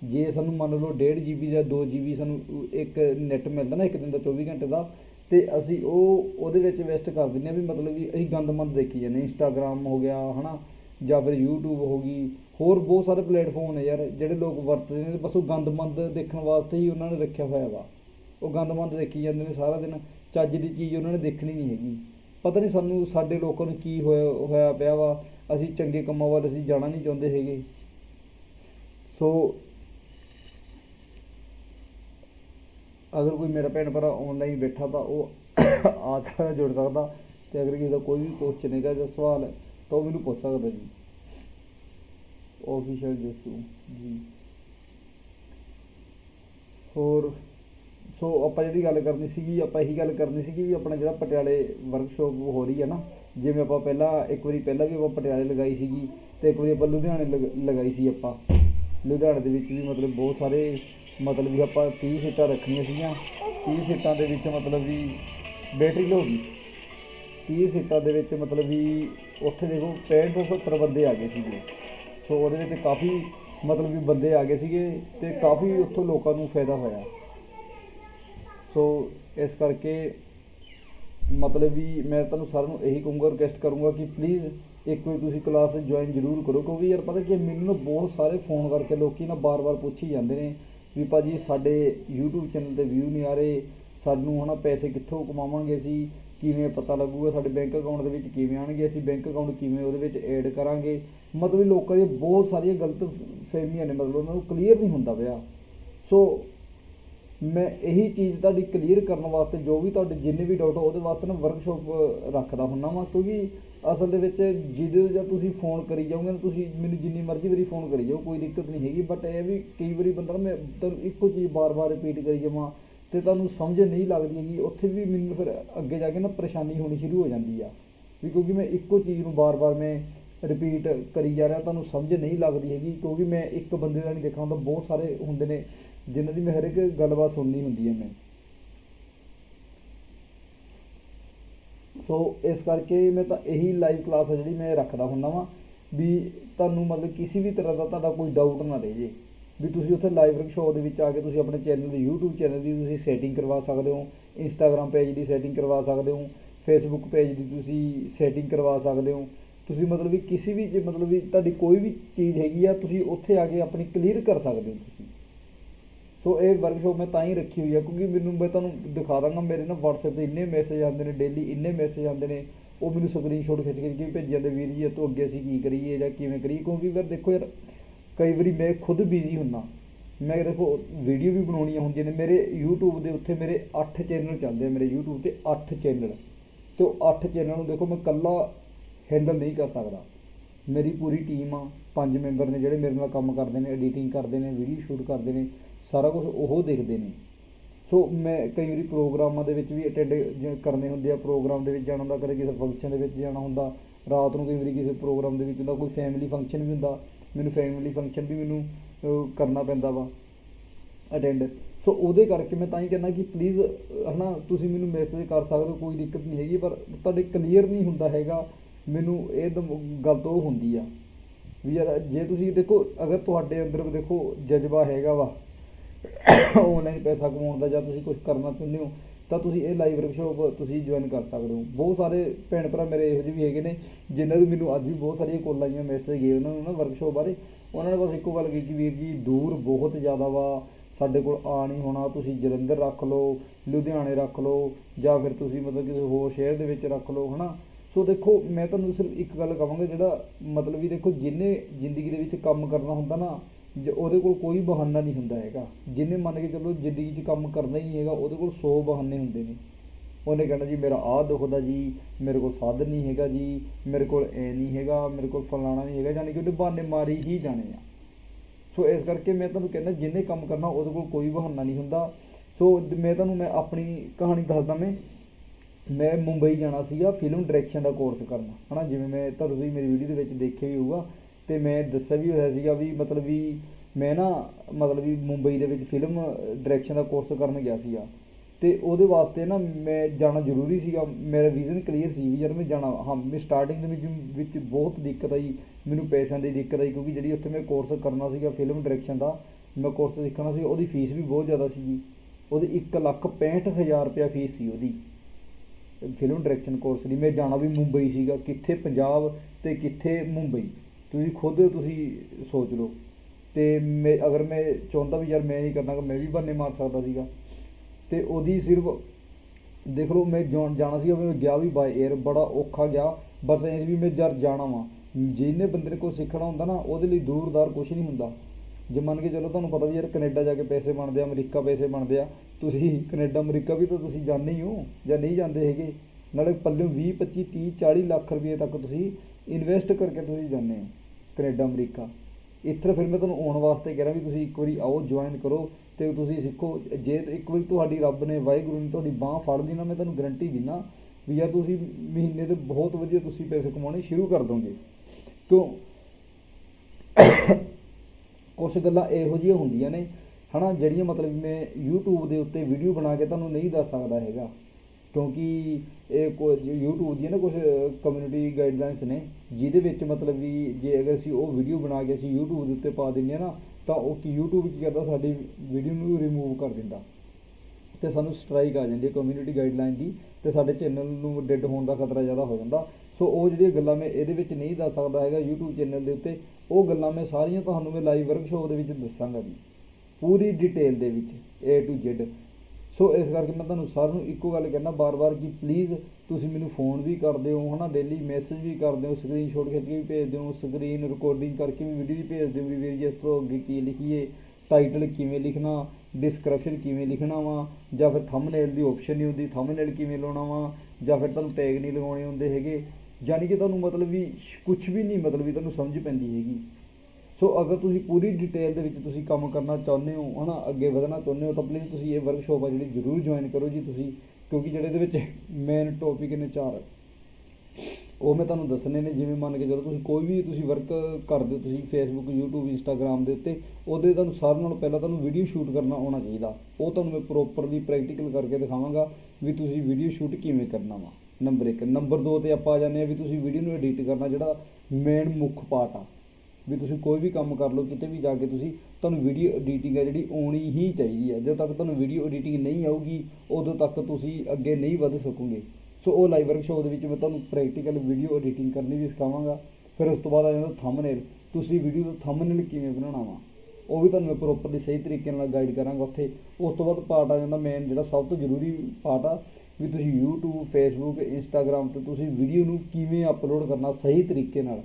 ਜੇ ਸਾਨੂੰ ਮੰਨ ਲਓ 1.5 GB ਜਾਂ 2 GB ਸਾਨੂੰ ਇੱਕ ਨੈਟ ਮਿਲਦਾ ਨਾ ਇੱਕ ਦਿਨ ਦਾ 24 ਘੰਟੇ ਦਾ, ਤੇ ਅਸੀਂ ਉਹ, ਉਹਦੇ ਵਿੱਚ ਇਨਵੈਸਟ ਕਰ ਦਿੰਦੇ ਆ ਵੀ ਮਤਲਬ ਕਿ ਅਸੀਂ ਗੰਦਮੰਦ ਦੇਖੀ ਜਾਂਦੇ ਇੰਸਟਾਗ੍ਰam ਹੋ ਗਿਆ, ਹਨਾ? ਜਾਂ ਫਿਰ YouTube ਹੋ ਗਈ। ਹੋਰ ਬਹੁਤ ਸਾਰੇ ਪਲੇਟਫਾਰਮ ਨੇ ਯਾਰ, ਜਿਹੜੇ ਲੋਕ ਵਰਤਦੇ ਨੇ, ਬਸ ਉਹ ਗੰਦਮੰਦ ਦੇਖਣ ਵਾਸਤੇ ਹੀ ਉਹਨਾਂ ਨੇ ਰੱਖਿਆ ਹੋਇਆ ਵਾ। ਉਹ ਗੰਦਮੰਦ ਦੇਖੀ ਜਾਂਦੇ ਨੇ ਸਾਰਾ ਦਿਨ। ਚੱਜ ਦੀ ਚੀਜ਼ ਉਹਨਾਂ ਨੇ ਦੇਖਣੀ ਨਹੀਂ ਹੈਗੀ। ਪਤਾ ਨਹੀਂ ਸਾਨੂੰ ਸਾਡੇ ਲੋਕਾਂ ਨੂੰ ਕੀ ਹੋਇਆ ਹੋਇਆ ਪਿਆ ਵਾ। ਅਸੀਂ ਚੰਗੇ ਕੰਮਾਂ ਵੱਲ ਅਸੀਂ ਜਾਣਾ ਨਹੀਂ ਚਾਹੁੰਦੇ ਹੈਗੇ। ਸੋ ਅਗਰ ਕੋਈ ਮੇਰਾ ਭੈਣ ਭਰਾ ਆਨਲਾਈਨ ਬੈਠਾ ਤਾਂ ਉਹ ਆ ਸਕਦਾ, ਜੁੜ ਸਕਦਾ ਤੇ ਅਗਰ ਕਿਸੇ ਦਾ ਕੋਈ ਵੀ ਕੁਐਸਚਨ ਹੈਗਾ ਜਾਂ ਸਵਾਲ ਹੈ, ਤਾਂ ਉਹ ਮੈਨੂੰ ਪੁੱਛ ਸਕਦਾ ਜੀ। ਆਫੀਸ਼ੀਅਲ ਜਸੂ, ਜੀ। ਹੋਰ ਸੋ ਆਪਾਂ ਜਿਹੜੀ ਗੱਲ ਕਰਨੀ ਸੀਗੀ, ਆਪਾਂ ਇਹੀ ਗੱਲ ਕਰਨੀ ਸੀਗੀ ਵੀ ਆਪਣਾ ਜਿਹੜਾ ਪਟਿਆਲੇ ਵਰਕਸ਼ਾਪ ਹੋ ਰਹੀ ਹੈ ਨਾ, ਜਿਵੇਂ ਆਪਾਂ ਪਹਿਲਾਂ, ਇੱਕ ਵਾਰੀ ਪਹਿਲਾਂ ਵੀ ਆਪਾਂ ਪਟਿਆਲੇ ਲਗਾਈ ਸੀਗੀ ਤੇ ਇੱਕ ਵਾਰੀ ਆਪਾਂ ਲੁਧਿਆਣੇ ਲਗ- ਲਗਾਈ ਸੀ ਆਪਾਂ। ਲੁਧਿਆਣੇ ਦੇ ਵਿੱਚ ਵੀ ਮਤਲਬ ਬਹੁਤ ਸਾਰੇ, ਮਤਲਬ ਵੀ ਆਪਾਂ 30 ਸੀਟਾਂ ਰੱਖਣੀਆਂ ਸੀਗੀਆਂ। 30 ਸੀਟਾਂ ਦੇ ਵਿੱਚ ਮਤਲਬ ਵੀ ਬੈਟਰੀ ਲੋ ਗਈ। 30 ਸੀਟਾਂ ਦੇ ਵਿੱਚ ਮਤਲਬ ਵੀ ਉੱਥੇ ਦੇਖੋ 65 ਤੋਂ 70 ਬੰਦੇ ਆ ਗਏ ਸੀਗੇ। ਸੋ ਉਹਦੇ ਵਿੱਚ ਕਾਫੀ ਮਤਲਬ ਵੀ ਬੰਦੇ ਆ ਗਏ ਸੀਗੇ ਤੇ ਕਾਫੀ ਉੱਥੋਂ ਲੋਕਾਂ ਨੂੰ ਫਾਇਦਾ ਹੋਇਆ। ਸੋ ਇਸ ਕਰਕੇ ਮਤਲਬ ਵੀ ਮੈਂ ਤੁਹਾਨੂੰ ਸਾਰਿਆਂ ਨੂੰ ਇਹੀ ਕਹੂੰਗਾ ਰਿਕਵੈਸਟ ਕਰੂੰਗਾ ਕਿ ਪਲੀਜ਼ ਇੱਕ ਵਾਰੀ ਤੁਸੀਂ ਕਲਾਸ ਜੁਆਇਨ ਜ਼ਰੂਰ ਕਰੋ, ਕਿਉਂਕਿ ਯਾਰ ਪਤਾ ਕਿ ਮੈਨੂੰ ਨਾ ਬਹੁਤ ਸਾਰੇ ਫੋਨ ਕਰਕੇ ਲੋਕੀ ਨਾ ਬਾਰ-ਬਾਰ ਪੁੱਛੀ ਜਾਂਦੇ ਨੇ ਵੀ ਭਾਜੀ ਸਾਡੇ YouTube ਚੈਨਲ ਤੇ ਵਿਊ ਨਹੀਂ ਆ ਰਹੇ, ਸਾਨੂੰ ਹਨਾ ਪੈਸੇ ਕਿੱਥੋਂ ਕਮਾਵਾਂਗੇ ਅਸੀਂ, ਕਿਵੇਂ ਪਤਾ ਲੱਗੂਗਾ ਸਾਡੇ ਬੈਂਕ ਅਕਾਊਂਟ ਦੇ ਵਿੱਚ ਕਿਵੇਂ ਆਣਗੇ ਅਸੀਂ ਬੈਂਕ ਅਕਾਊਂਟ ਕਿਵੇਂ ਉਹਦੇ ਵਿੱਚ ਐਡ ਕਰਾਂਗੇ। ਮਤਲਬ ਵੀ ਲੋਕਾਂ ਦੀਆਂ ਬਹੁਤ ਸਾਰੀਆਂ ਗਲਤ ਫਹਿਮੀਆਂ ਨੇ, ਮਤਲਬ ਉਹਨਾਂ ਨੂੰ ਕਲੀਅਰ ਨਹੀਂ ਹੁੰਦਾ ਪਿਆ। ਸੋ ਮੈਂ ਇਹੀ ਚੀਜ਼ ਤੁਹਾਡੀ ਕਲੀਅਰ ਕਰਨ ਵਾਸਤੇ ਜੋ ਵੀ ਤੁਹਾਡੇ ਜਿੰਨੇ ਵੀ ਡਾਊਟ ਉਹਦੇ ਵਾਸਤੇ ਨਾ ਵਰਕਸ਼ਾਪ ਰੱਖਦਾ ਹੁੰਨਾ ਵਾਂ, ਕਿਉਂਕਿ ਅਸਲ ਦੇ ਵਿੱਚ ਜਿਹਦੇ ਜਾਂ ਤੁਸੀਂ ਫੋਨ ਕਰੀ ਜਾਓਗੇ ਨਾ, ਤੁਸੀਂ ਮੈਨੂੰ ਜਿੰਨੀ ਮਰਜ਼ੀ ਵਾਰੀ ਫੋਨ ਕਰੀ ਜਾਓ, ਕੋਈ ਦਿੱਕਤ ਨਹੀਂ ਹੈਗੀ ਬਟ ਇਹ ਵੀ ਕਈ ਵਾਰੀ ਬੰਦਾ ਨਾ ਮੈਂ ਤੁਹਾਨੂੰ ਇੱਕੋ ਚੀਜ਼ ਬਾਰ-ਬਾਰ ਰਿਪੀਟ ਕਰੀ ਜਾਵਾਂ ਤੇ ਤੁਹਾਨੂੰ ਸਮਝ ਨਹੀਂ ਲੱਗਦੀ ਹੈਗੀ, ਉੱਥੇ ਵੀ ਮੈਨੂੰ ਫਿਰ ਅੱਗੇ ਜਾ ਕੇ ਨਾ ਪਰੇਸ਼ਾਨੀ ਹੋਣੀ ਸ਼ੁਰੂ ਹੋ ਜਾਂਦੀ ਆ। ਵੀ ਕਿਉਂਕਿ ਮੈਂ ਇੱਕੋ ਚੀਜ਼ ਨੂੰ ਬਾਰ-ਬਾਰ ਮੈਂ ਰਿਪੀਟ ਕਰੀ ਜਾ ਰਿਹਾ, ਤੁਹਾਨੂੰ ਸਮਝ ਨਹੀਂ ਲੱਗਦੀ ਹੈਗੀ, ਕਿਉਂਕਿ ਮੈਂ ਇੱਕ ਬੰਦੇ ਦਾ ਨਹੀਂ ਦੇਖਾ ਹੁੰਦਾ, ਬਹੁਤ ਸਾਰੇ ਹੁੰਦੇ ਨੇ ਜਿਨ੍ਹਾਂ ਦੀ ਮੈਂ ਹਰ ਇੱਕ ਗੱਲਬਾਤ ਸੁਣਨੀ ਹੁੰਦੀ ਹੈ ਮੈਂ। ਸੋ ਇਸ ਕਰਕੇ ਮੈਂ ਤਾਂ ਇਹੀ ਲਾਈਵ ਕਲਾਸ ਹੈ ਜਿਹੜੀ ਮੈਂ ਰੱਖਦਾ ਹੁੰਦਾ ਵਾਂ, ਵੀ ਤੁਹਾਨੂੰ ਮਤਲਬ ਕਿਸੇ ਵੀ ਤਰ੍ਹਾਂ ਦਾ ਤੁਹਾਡਾ ਕੋਈ ਡਾਊਟ ਨਾ ਰਹੇ ਜੇ। ਵੀ ਤੁਸੀਂ ਉੱਥੇ ਲਾਈਵ ਵਰਕਸ਼ਾਪ ਦੇ ਵਿੱਚ ਆ ਕੇ ਤੁਸੀਂ ਆਪਣੇ ਚੈਨਲ ਦੀ YouTube ਚੈਨਲ ਦੀ ਤੁਸੀਂ ਸੈਟਿੰਗ ਕਰਵਾ ਸਕਦੇ ਹੋ, Instagram ਪੇਜ ਦੀ ਸੈਟਿੰਗ ਕਰਵਾ ਸਕਦੇ ਹੋ, Facebook ਪੇਜ ਦੀ ਤੁਸੀਂ ਸੈਟਿੰਗ ਕਰਵਾ ਸਕਦੇ ਹੋ। ਤੁਸੀਂ ਮਤਲਬ ਵੀ ਕਿਸੇ ਵੀ ਜੇ ਮਤਲਬ ਵੀ ਤੁਹਾਡੀ ਕੋਈ ਵੀ ਚੀਜ਼ ਹੈਗੀ ਆ, ਤੁਸੀਂ ਉੱਥੇ ਆ ਕੇ ਆਪਣੀ ਕਲੀਅਰ ਕਰ ਸਕਦੇ ਹੋ ਤੁਸੀਂ। ਸੋ ਇਹ ਵਰਕਸ਼ਾਪ ਮੈਂ ਤਾਂ ਹੀ ਰੱਖੀ ਹੋਈ ਆ, ਕਿਉਂਕਿ ਮੈਨੂੰ, ਮੈਂ ਤੁਹਾਨੂੰ ਦਿਖਾ ਦਾਂਗਾ, ਮੇਰੇ ਨਾਲ WhatsApp ਤੇ ਇੰਨੇ ਮੈਸੇਜ ਆਉਂਦੇ ਨੇ ਡੇਲੀ ਇੰਨੇ ਮੈਸੇਜ ਆਉਂਦੇ ਨੇ, ਉਹ ਮੈਨੂੰ ਸਕਰੀਨਸ਼ਾਟ ਖਿੱਚ ਕੇ ਵੀ ਭੇਜ ਜਾਂਦੇ ਵੀਰ ਜੀ, ਇਹ ਤੋਂ ਅੱਗੇ ਅਸੀਂ ਕੀ ਕਰੀਏ ਜਾਂ ਕਿਵੇਂ ਕਰੀਏ, ਕਿਉਂਕਿ ਫਿਰ ਦੇਖੋ ਯਾਰ, ਕਈ ਵਾਰੀ ਮੈਂ ਖੁਦ ਬਿਜ਼ੀ ਹੁੰਨਾ, ਮੈਂ ਦੇਖੋ ਵੀਡੀਓ ਵੀ ਬਣਾਉਣੀਆਂ ਹੁੰਦੀਆਂ ਨੇ, ਮੇਰੇ YouTube ਦੇ ਉੱਤੇ ਮੇਰੇ 8 ਚੈਨਲ ਚੱਲਦੇ ਆ, ਮੇਰੇ YouTube ਤੇ 8 ਚੈਨਲ ਤੇ ਉਹ 8 ਚੈਨਲ ਨੂੰ ਦੇਖੋ, ਮੈਂ ਇਕੱਲਾ ਹੈਂਡਲ ਨਹੀਂ ਕਰ ਸਕਦਾ। ਮੇਰੀ ਪੂਰੀ ਟੀਮ ਆ, ਪੰਜ ਮੈਂਬਰ ਨੇ ਜਿਹੜੇ ਮੇਰੇ ਨਾਲ ਕੰਮ ਕਰਦੇ ਨੇ ਐਡੀਟਿੰਗ ਕਰਦੇ ਨੇ ਵੀਡੀਓ ਸ਼ੂਟ ਕਰਦੇ ਨੇ ਸਾਰਾ ਕੁਝ ਉਹ ਦੇਖਦੇ ਨੇ। ਸੋ ਮੈਂ ਕਈ ਵਾਰੀ ਪ੍ਰੋਗਰਾਮਾਂ ਦੇ ਵਿੱਚ ਵੀ ਅਟੈਂਡ ਕਰਨੇ ਹੁੰਦੇ ਆ, ਪ੍ਰੋਗਰਾਮ ਦੇ ਵਿੱਚ ਜਾਣਾ ਹੁੰਦਾ, ਕਦੇ ਕਿਸੇ ਫੰਕਸ਼ਨ ਦੇ ਵਿੱਚ ਜਾਣਾ ਹੁੰਦਾ, ਰਾਤ ਨੂੰ ਕਈ ਵਾਰੀ ਕਿਸੇ ਪ੍ਰੋਗਰਾਮ ਦੇ ਵਿੱਚ ਹੁੰਦਾ, ਕੋਈ ਫੈਮਿਲੀ ਫੰਕਸ਼ਨ ਵੀ ਹੁੰਦਾ, ਮੈਨੂੰ ਫੈਮਿਲੀ ਫੰਕਸ਼ਨ ਵੀ ਮੈਨੂੰ ਕਰਨਾ ਪੈਂਦਾ ਵਾ ਅਟੈਂਡ ਸੋ ਉਹਦੇ ਕਰਕੇ ਮੈਂ ਤਾਂ ਹੀ ਕਹਿੰਦਾ ਕਿ ਪਲੀਜ਼ ਹਨਾ, ਤੁਸੀਂ ਮੈਨੂੰ ਮੈਸੇਜ ਕਰ ਸਕਦੇ ਹੋ, ਕੋਈ ਦਿੱਕਤ ਨਹੀਂ ਹੈਗੀ, ਪਰ ਤੁਹਾਡੇ ਕਲੀਅਰ ਨਹੀਂ ਹੁੰਦਾ ਹੈਗਾ, ਮੈਨੂੰ ਇਹ ਦਮ- ਗੱਲ ਤੋਂ ਉਹ ਹੁੰਦੀ ਆ, ਵੀ ਯਾਰ ਜੇ ਤੁਸੀਂ ਦੇਖੋ, ਅਗਰ ਤੁਹਾਡੇ ਅੰਦਰ ਦੇਖੋ, ਜਜ਼ਬਾ ਹੈਗਾ ਵਾ ਆਨਲਾਈਨ ਪੈਸਾ ਕਮਾਉਣ ਦਾ ਜਾਂ ਤੁਸੀਂ ਕੁਝ ਕਰਨਾ ਚਾਹੁੰਦੇ ਹੋ, ਤਾਂ ਤੁਸੀਂ ਇਹ ਲਾਈਵ ਵਰਕਸ਼ਾਪ ਤੁਸੀਂ ਜੁਆਇਨ ਕਰ ਸਕਦੇ ਹੋ। ਬਹੁਤ ਸਾਰੇ ਭੈਣ ਭਰਾ ਮੇਰੇ ਇਹੋ ਜਿਹੇ ਵੀ ਹੈਗੇ ਨੇ, ਜਿਨ੍ਹਾਂ ਨੂੰ ਮੈਨੂੰ ਅੱਜ ਵੀ ਬਹੁਤ ਸਾਰੀਆਂ ਕਾਲਾਂ ਆਈਆਂ ਮੈਸੇਜ ਗਏ ਉਹਨਾਂ ਨੂੰ ਨਾ ਵਰਕਸ਼ਾਪ ਬਾਰੇ। ਉਹਨਾਂ ਨੇ ਬਸ ਇੱਕੋ ਗੱਲ ਕੀਤੀ ਕਿ ਵੀਰ ਜੀ, ਦੂਰ ਬਹੁਤ ਜ਼ਿਆਦਾ ਵਾ, ਸਾਡੇ ਕੋਲ ਆ ਨਹੀਂ ਹੋਣਾ, ਤੁਸੀਂ ਜਲੰਧਰ ਰੱਖ ਲਓ, ਲੁਧਿਆਣੇ ਰੱਖ ਲਓ, ਜਾਂ ਫਿਰ ਤੁਸੀਂ ਮਤਲਬ ਕਿਸੇ ਹੋਰ ਸ਼ਹਿਰ ਦੇ ਵਿੱਚ ਰੱਖ ਲਓ, ਹਨਾ? ਸੋ ਦੇਖੋ, ਮੈਂ ਤੁਹਾਨੂੰ ਸਿਰਫ ਇੱਕ ਗੱਲ ਕਹਾਂਗਾ, ਜਿਹੜਾ ਮਤਲਬ ਵੀ ਦੇਖੋ ਜਿਹਨੇ ਜ਼ਿੰਦਗੀ ਦੇ ਵਿੱਚ ਕੰਮ ਕਰਨਾ ਹੁੰਦਾ ਨਾ ਉਹਦੇ ਕੋਲ ਕੋਈ ਬਹਾਨਾ ਨਹੀਂ ਹੁੰਦਾ ਹੈਗਾ। ਜਿਹਨੇ ਮੰਨ ਕੇ ਚੱਲੋ ਜ਼ਿੰਦਗੀ 'ਚ ਕੰਮ ਕਰਨਾ ਹੀ ਨਹੀਂ ਹੈਗਾ, ਉਹਦੇ ਕੋਲ 100 ਬਹਾਨੇ ਹੁੰਦੇ ਨੇ। ਉਹਨੇ ਕਹਿਣਾ ਜੀ, ਮੇਰਾ ਆਹ ਦੁਖਦਾ ਜੀ, ਮੇਰੇ ਕੋਲ ਸਾਧਨ ਨਹੀਂ ਹੈਗਾ ਜੀ, ਮੇਰੇ ਕੋਲ ਐ ਨਹੀਂ ਹੈਗਾ, ਮੇਰੇ ਕੋਲ ਫਲਾਣਾ ਨਹੀਂ ਹੈਗਾ ਯਾਨੀ ਕਿ ਉਹਨੇ ਬਹਾਨੇ ਮਾਰੀ ਹੀ ਜਾਣੇ ਆ। ਸੋ ਇਸ ਕਰਕੇ ਮੈਂ ਤੁਹਾਨੂੰ ਕਹਿੰਦਾ, ਜਿਹਨੇ ਕੰਮ ਕਰਨਾ ਉਹਦੇ ਕੋਲ ਕੋਈ ਬਹਾਨਾ ਨਹੀਂ ਹੁੰਦਾ। ਸੋ ਮੈਂ ਤੁਹਾਨੂੰ, ਮੈਂ ਆਪਣੀ ਕਹਾਣੀ ਦੱਸਦਾ ਮੈਂ। ਮੈਂ ਮੁੰਬਈ ਜਾਣਾ ਸੀਗਾ ਫਿਲਮ ਡਾਇਰੈਕਸ਼ਨ ਦਾ ਕੋਰਸ ਕਰਨਾ। ਹਨਾ, ਜਿਵੇਂ ਮੈਂ ਤੁਹਾਨੂੰ ਤੁਸੀਂ ਮੇਰੀ ਵੀਡੀਓ ਦੇ ਵਿੱਚ ਦੇਖਿਆ ਹੀ ਹੋਊਗਾ। ਤੇ ਮੈਂ ਦੱਸਿਆ ਵੀ ਹੋਇਆ ਸੀਗਾ ਵੀ ਮਤਲਬ ਵੀ ਮੈਂ ਨਾ ਮਤਲਬ ਵੀ ਮੁੰਬਈ ਦੇ ਵਿੱਚ ਫਿਲਮ ਡਾਇਰੈਕਸ਼ਨ ਦਾ ਕੋਰਸ ਕਰਨ ਗਿਆ ਸੀਗਾ। ਤੇ ਉਹਦੇ ਵਾਸਤੇ ਨਾ ਮੈਂ ਜਾਣਾ ਜ਼ਰੂਰੀ ਸੀਗਾ। ਮੇਰਾ ਵਿਜ਼ਨ ਕਲੀਅਰ ਸੀ ਵੀ ਯਾਰ ਮੈਂ ਜਾਣਾ, ਹਾਂ, ਮੈਂ ਸਟਾਰਟਿੰਗ ਦੇ ਵਿੱਚ ਵਿੱਚ ਬਹੁਤ ਦਿੱਕਤ ਆਈ, ਮੈਨੂੰ ਪੈਸਿਆਂ ਦੀ ਦਿੱਕਤ ਆਈ ਕਿਉਂਕਿ ਜਿਹੜੀ ਉੱਥੇ ਮੈਂ ਕੋਰਸ ਕਰਨਾ ਸੀਗਾ ਫਿਲਮ ਡਾਇਰੈਕਸ਼ਨ ਦਾ, ਮੈਂ ਕੋਰਸ ਸਿੱਖਣਾ ਸੀ, ਉਹਦੀ ਫੀਸ ਵੀ ਬਹੁਤ ਜ਼ਿਆਦਾ ਸੀਗੀ। ਉਹਦੀ 1 ਲੱਖ 65000 ਰੁਪਇਆ ਫੀਸ ਸੀ ਉਹਦੀ। ਫਿਲਮ ਡਾਇਰੈਕਸ਼ਨ ਕੋਰਸ ਦੀ। ਮੈਂ ਜਾਣਾ ਵੀ ਮੁੰਬਈ ਸੀਗਾ, ਕਿੱਥੇ ਪੰਜਾਬ ਤੇ ਕਿੱਥੇ ਮੁੰਬਈ। ਤੁਸੀਂ ਖੁਦ ਤੁਸੀਂ ਸੋਚ ਲਓ। ਤੇ ਮੈਂ, ਅਗਰ ਮੈਂ ਚਾਹੁੰਦਾ ਵੀ ਯਾਰ ਮੈਂ ਨਹੀਂ ਕਰਨਾ ਮੈਂ ਵੀ ਬੰਨੇ ਮਾਰ ਸਕਦਾ ਸੀਗਾ। ਤੇ ਉਹਦੀ ਸਿਰਫ, ਦੇਖ ਲਓ ਮੈਂ ਜਾਣ- ਜਾਣਾ ਸੀਗਾ ਮੈਂ ਗਿਆ ਵੀ ਬਾਈ 에ਅਰ ਬੜਾ ਔਖਾ ਗਿਆ। ਬਸ ਐਂ ਵੀ ਮੈਂ ਯਾਰ ਜਾਣਾ ਵਾਂ। ਜਿਹਨੇ ਬੰਦੇ ਨੇ ਕੋਈ ਸਿੱਖਣਾ ਹੁੰਦਾ ਨਾ, ਉਹਦੇ ਲਈ ਦੂਰਦਾਰ ਕੁਝ ਨਹੀਂ ਹੁੰਦਾ। ਜੇ ਮੰਨ ਕੇ ਚਲੋ ਤੁਹਾਨੂੰ ਪਤਾ ਵੀ ਯਾਰ ਕੈਨੇਡਾ ਜਾ ਕੇ ਪੈਸੇ ਬਣਦੇ ਆ, ਅਮਰੀਕਾ ਪੈਸੇ ਬਣਦੇ ਆ, ਤੁਸੀਂ ਕੈਨੇਡਾ, ਅਮਰੀਕਾ ਵੀ ਤਾਂ ਤੁਸੀਂ ਜਾਂਦੇ ਹੀ ਹੋ, ਜਾਂ ਨਹੀਂ ਜਾਂਦੇ ਹੈਗੇ। ਨਾਲੇ ਪੱਲੇ 20 25 30 40 ਲੱਖ ਰੁਪਏ ਤੱਕ ਤੁਸੀਂ ਇਨਵੈਸਟ ਕਰਕੇ ਤੁਸੀਂ ਜਾਂਦੇ ਹੋ। Canada, America. ਇੱਥੇ ਫਿਰ ਮੈਂ ਤੁਹਾਨੂੰ ਆਉਣ ਵਾਸਤੇ ਕਹਿ ਰਿਹਾ ਵੀ ਤੁਸੀਂ ਇੱਕ ਵਾਰੀ ਆਓ ਜੁਆਇਨ ਕਰੋ ਤੇ ਤੁਸੀਂ ਸਿੱਖੋ। ਜੇ ਤੇ ਇੱਕ ਵਾਰੀ ਤੁਹਾਡੀ ਰੱਬ ਨੇ, ਵਾਹਿਗੁਰੂ ਨੇ ਤੁਹਾਡੀ ਬਾਹ ਫੜ ਲਈ ਨਾ, ਮੈਂ ਤੁਹਾਨੂੰ ਗਰੰਟੀ ਦਿੰਦਾ ਵੀ ਯਾਰ ਤੁਸੀਂ ਮਹੀਨੇ ਦੇ ਬਹੁਤ ਵਧੀਆ ਤੁਸੀਂ ਪੈਸੇ ਕਮਾਉਣੇ ਸ਼ੁਰੂ ਕਰ ਦੋਗੇ। ਕਿਉਂ? ਕੁਝ ਗੱਲਾਂ ਇਹੋ ਜਿਹੀਆਂ ਹੁੰਦੀਆਂ ਨੇ, ਹਨਾ, ਜਿਹੜੀਆਂ ਮਤਲਬ ਮੈਂ YouTube ਦੇ ਉੱਤੇ ਵੀਡੀਓ ਬਣਾ ਕੇ ਤੁਹਾਨੂੰ ਨਹੀਂ ਦੱਸ ਸਕਦਾ ਹੈਗਾ। ਕਿਉਂਕਿ ਇਹ ਕੁਝ YouTube ਦੀਆਂ ਨਾ ਕੁਝ ਕਮਿਊਨਿਟੀ ਗਾਈਡਲਾਈਨਸ ਨੇ, ਜਿਹਦੇ ਵਿੱਚ ਮਤਲਬ ਵੀ ਜੇ ਅਗਰ ਅਸੀਂ ਉਹ ਵੀਡੀਓ ਬਣਾ ਕੇ ਅਸੀਂ YouTube ਦੇ ਉੱਤੇ ਪਾ ਦਿੰਦੇ ਆ ਨਾ, ਤਾਂ ਉਹ ਕੀ YouTube ਕੀ ਕਰਦਾ ਸਾਡੀ ਵੀਡੀਓ ਨੂੰ ਰਿਮੂਵ ਕਰ ਦਿੰਦਾ। ਤੇ ਸਾਨੂੰ ਸਟ੍ਰਾਈਕ ਆ ਜਾਂਦੀ ਹੈ ਕਮਿਊਨਿਟੀ ਗਾਈਡਲਾਈਨ ਦੀ, ਤੇ ਸਾਡੇ ਚੈਨਲ ਨੂੰ ਡੈਡ ਹੋਣ ਦਾ ਖਤਰਾ ਜ਼ਿਆਦਾ ਹੋ ਜਾਂਦਾ। ਸੋ ਉਹ ਜਿਹੜੀਆਂ ਗੱਲਾਂ ਮੈਂ ਇਹਦੇ ਵਿੱਚ ਨਹੀਂ ਦੱਸ ਸਕਦਾ ਹੈਗਾ YouTube ਚੈਨਲ ਦੇ ਉੱਤੇ, ਉਹ ਗੱਲਾਂ ਮੈਂ ਸਾਰੀਆਂ ਤੁਹਾਨੂੰ ਮੈਂ ਲਾਈਵ ਵਰਕਸ਼ਾਪ ਦੇ ਵਿੱਚ ਦੱਸਾਂਗਾ ਜੀ। ਪੂਰੀ ਡਿਟੇਲ ਦੇ ਵਿੱਚ, A to Z ਸੋ ਇਸ ਕਰਕੇ ਮੈਂ ਤੁਹਾਨੂੰ ਸਾਰਿਆਂ ਨੂੰ ਇੱਕੋ ਗੱਲ ਕਹਿਣਾ ਬਾਰ-ਬਾਰ ਕਿ ਪਲੀਜ਼ ਤੁਸੀਂ ਮੈਨੂੰ ਫੋਨ ਵੀ ਕਰਦੇ ਹੋ, ਹਨਾ ਡੇਲੀ ਮੈਸੇਜ ਵੀ ਕਰਦੇ ਹੋ ਸਕਰੀਨਸ਼ਾਟ ਖਿੱਚ ਕੇ ਵੀ ਭੇਜਦੇ ਹੋ ਸਕਰੀਨ ਰਿਕਾਰਡਿੰਗ ਕਰਕੇ ਵੀ ਵੀਡੀਓ ਵੀ ਭੇਜਦੇ ਹੋ, ਵੀ ਵੀਰ ਜੀ ਇਸ ਤੋਂ ਅੱਗੇ ਕੀ ਲਿਖੀਏ ਟਾਈਟਲ ਕਿਵੇਂ ਲਿਖਣਾ ਡਿਸਕ੍ਰਿਪਸ਼ਨ ਕਿਵੇਂ ਲਿਖਣਾ ਵਾ, ਜਾਂ ਫਿਰ ਥੰਬਨੇਲ ਦੀ ਆਪਸ਼ਨ ਨਹੀਂ ਹੁੰਦੀ ਥੰਬਨੇਲ ਕਿਵੇਂ ਲਾਉਣਾ ਵਾ, ਜਾਂ ਫਿਰ ਤੁਹਾਨੂੰ ਟੈਗ ਨਹੀਂ ਲਗਾਉਣੇ ਹੁੰਦੇ ਹੈਗੇ ਯਾਨੀ ਕਿ ਤੁਹਾਨੂੰ ਮਤਲਬ ਵੀ ਕੁਝ ਵੀ ਨਹੀਂ, ਮਤਲਬ ਵੀ ਤੁਹਾਨੂੰ ਸਮਝ ਪੈਂਦੀ ਹੈਗੀ। ਸੋ ਅਗਰ ਤੁਸੀਂ ਪੂਰੀ ਡਿਟੇਲ ਦੇ ਵਿੱਚ ਤੁਸੀਂ ਕੰਮ ਕਰਨਾ ਚਾਹੁੰਦੇ ਹੋ, ਹਨਾ, ਅੱਗੇ ਵਧਣਾ ਚਾਹੁੰਦੇ ਹੋ, ਤਾਂ ਪਲੀਜ਼ ਤੁਸੀਂ ਇਹ ਵਰਕਸ਼ਾਪ ਆ ਜਿਹੜੀ ਜ਼ਰੂਰ ਜੁਆਇਨ ਕਰੋ ਜੀ ਤੁਸੀਂ, ਕਿਉਂਕਿ ਜਿਹੜੇ ਇਹਦੇ ਵਿੱਚ ਮੇਨ ਟੌਪਿਕ ਨੇ ਚਾਰ। ਉਹ ਮੈਂ ਤੁਹਾਨੂੰ ਦੱਸਣੇ ਨੇ, ਜਿਵੇਂ ਮੰਨ ਕੇ ਚਲੋ ਤੁਸੀਂ ਕੋਈ ਵੀ ਤੁਸੀਂ ਵਰਕ ਕਰਦੇ ਹੋ, ਤੁਸੀਂ ਫੇਸਬੁੱਕ YouTube, Instagram ਦੇ ਉੱਤੇ, ਉਹਦੇ ਤੁਹਾਨੂੰ ਸਾਰਿਆਂ ਨਾਲੋਂ ਪਹਿਲਾਂ ਤੁਹਾਨੂੰ ਵੀਡੀਓ ਸ਼ੂਟ ਕਰਨਾ ਆਉਣਾ ਚਾਹੀਦਾ। ਉਹ ਤੁਹਾਨੂੰ ਮੈਂ ਪ੍ਰੋਪਰਲੀ ਪ੍ਰੈਕਟੀਕਲ ਕਰਕੇ ਦਿਖਾਵਾਂਗਾ ਵੀ ਤੁਸੀਂ ਵੀਡੀਓ ਸ਼ੂਟ ਕਿਵੇਂ ਕਰਨਾ ਵਾ। ਨੰਬਰ 1 ਨੰਬਰ 2 ਤੇ ਆਪਾਂ ਆ ਜਾਂਦੇ ਆ ਵੀ ਤੁਸੀਂ ਵੀਡੀਓ ਨੂੰ ਐਡਿਟ ਕਰਨਾ, ਜਿਹੜਾ ਮੇਨ ਮੁੱਖ ਪਾਰਟ ਆ। ਵੀ ਤੁਸੀਂ ਕੋਈ ਵੀ ਕੰਮ ਕਰ ਲਓ, ਕਿਤੇ ਵੀ ਜਾ ਕੇ ਤੁਸੀਂ, ਤੁਹਾਨੂੰ ਵੀਡੀਓ ਐਡੀਟਿੰਗ ਹੈ ਜਿਹੜੀ ਆਉਣੀ ਹੀ ਚਾਹੀਦੀ ਹੈ। ਜਦੋਂ ਤੱਕ ਤੁਹਾਨੂੰ ਵੀਡੀਓ ਐਡੀਟਿੰਗ ਨਹੀਂ ਆਊਗੀ, ਉਦੋਂ ਤੱਕ ਤੁਸੀਂ ਅੱਗੇ ਨਹੀਂ ਵੱਧ ਸਕੋਗੇ। ਸੋ ਉਹ ਲਾਈਵ ਵਰਕਸ਼ਾਪ ਦੇ ਵਿੱਚ ਮੈਂ ਤੁਹਾਨੂੰ ਪ੍ਰੈਕਟੀਕਲ ਵੀਡੀਓ ਐਡੀਟਿੰਗ ਕਰਨੀ ਵੀ ਸਿਖਾਵਾਂਗਾ। ਫਿਰ ਉਸ ਤੋਂ ਬਾਅਦ ਆ ਜਾਂਦਾ ਥੰਬਨੇਲ ਤੁਸੀਂ ਵੀਡੀਓ ਦਾ ਥੰਬਨੇਲ ਕਿਵੇਂ ਬਣਾਉਣਾ ਵਾ? ਉਹ ਵੀ ਤੁਹਾਨੂੰ ਮੈਂ ਪ੍ਰੋਪਰਲੀ ਸਹੀ ਤਰੀਕੇ ਨਾਲ ਗਾਈਡ ਕਰਾਂਗਾ ਉੱਥੇ। ਉਸ ਤੋਂ ਬਾਅਦ ਪਾਰਟ ਆ ਜਾਂਦਾ ਮੇਨ ਜਿਹੜਾ ਸਭ ਤੋਂ ਜ਼ਰੂਰੀ ਪਾਰਟ ਆ, ਵੀ ਤੁਸੀਂ YouTube, Facebook, Instagram ਤੇ ਤੁਸੀਂ ਵੀਡੀਓ ਨੂੰ ਕਿਵੇਂ ਅਪਲੋਡ ਕਰਨਾ ਸਹੀ ਤਰੀਕੇ ਨਾਲ।